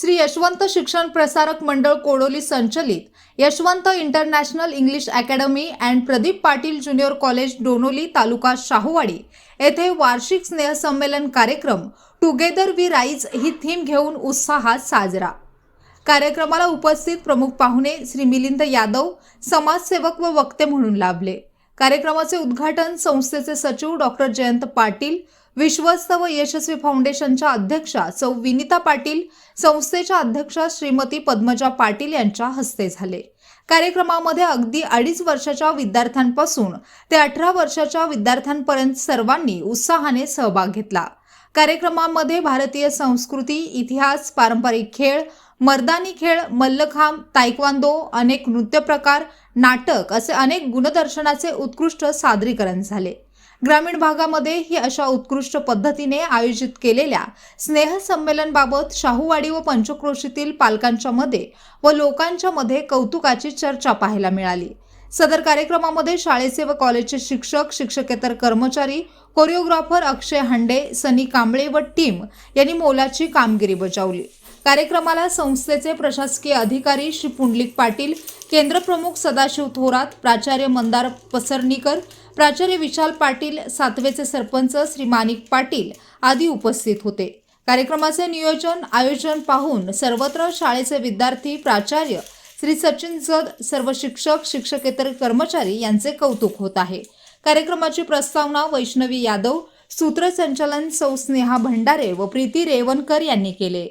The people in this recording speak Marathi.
श्री यशवंत शिक्षण प्रसारक मंडळ कोडोली संचलित Yashwant international English academy and Pradeep Patil junior college Donoli taluka Shahuwadi येथे वार्षिक स्नेहसंमेलन कार्यक्रम टुगेदर वी राईज ही थीम घेऊन उत्साहात साजरा. कार्यक्रमाला उपस्थित प्रमुख पाहुणे श्री मिलिंद यादव समाजसेवक व वक्ते म्हणून लाभले. कार्यक्रमाचे उद्घाटन संस्थेचे सचिव डॉक्टर जयंत पाटील विश्वस्त व यशस्वी फाउंडेशनच्या अध्यक्षा सौ विनिता पाटील संस्थेच्या अध्यक्षा श्रीमती पद्मजा पाटील यांच्या हस्ते झाले. कार्यक्रमामध्ये अगदी अडीच वर्षाच्या विद्यार्थ्यांपासून ते अठरा वर्षाच्या विद्यार्थ्यांपर्यंत सर्वांनी उत्साहाने सहभाग घेतला. कार्यक्रमामध्ये भारतीय संस्कृती इतिहास पारंपरिक खेळ मर्दानी खेळ मल्लखांब तायक्वांदो अनेक नृत्यप्रकार नाटक असे अनेक गुणदर्शनाचे उत्कृष्ट सादरीकरण झाले. ग्रामीण भागामध्ये ही अशा उत्कृष्ट पद्धतीने आयोजित केलेल्या स्नेहसंमेलनबाबत शाहूवाडी व पंचक्रोशीतील पालकांच्या मध्ये व लोकांच्या मध्ये कौतुकाची चर्चा पाहायला मिळाली. सदर कार्यक्रमामध्ये शाळेचे व कॉलेजचे शिक्षक शिक्षकेतर कर्मचारी कोरिओग्राफर अक्षय हांडे सनी कांबळे व टीम यांनी मोलाची कामगिरी बजावली. कार्यक्रमाला संस्थेचे प्रशासकीय अधिकारी श्री पुंडलिक पाटील केंद्रप्रमुख सदाशिव थोरात प्राचार्य मंदार पसरणीकर प्राचार्य विशाल पाटील सातवेचे सरपंच श्री माणिक पाटील आदी उपस्थित होते. कार्यक्रमाचे नियोजन आयोजन पाहून सर्वत्र शाळेचे विद्यार्थी प्राचार्य श्री सचिन जद सर्व शिक्षक शिक्षकेतर कर्मचारी यांचे कौतुक होत आहे. कार्यक्रमाची प्रस्तावना वैष्णवी यादव सूत्रसंचालन सौ स्नेहा भंडारे व प्रीती रेवणकर यांनी केले.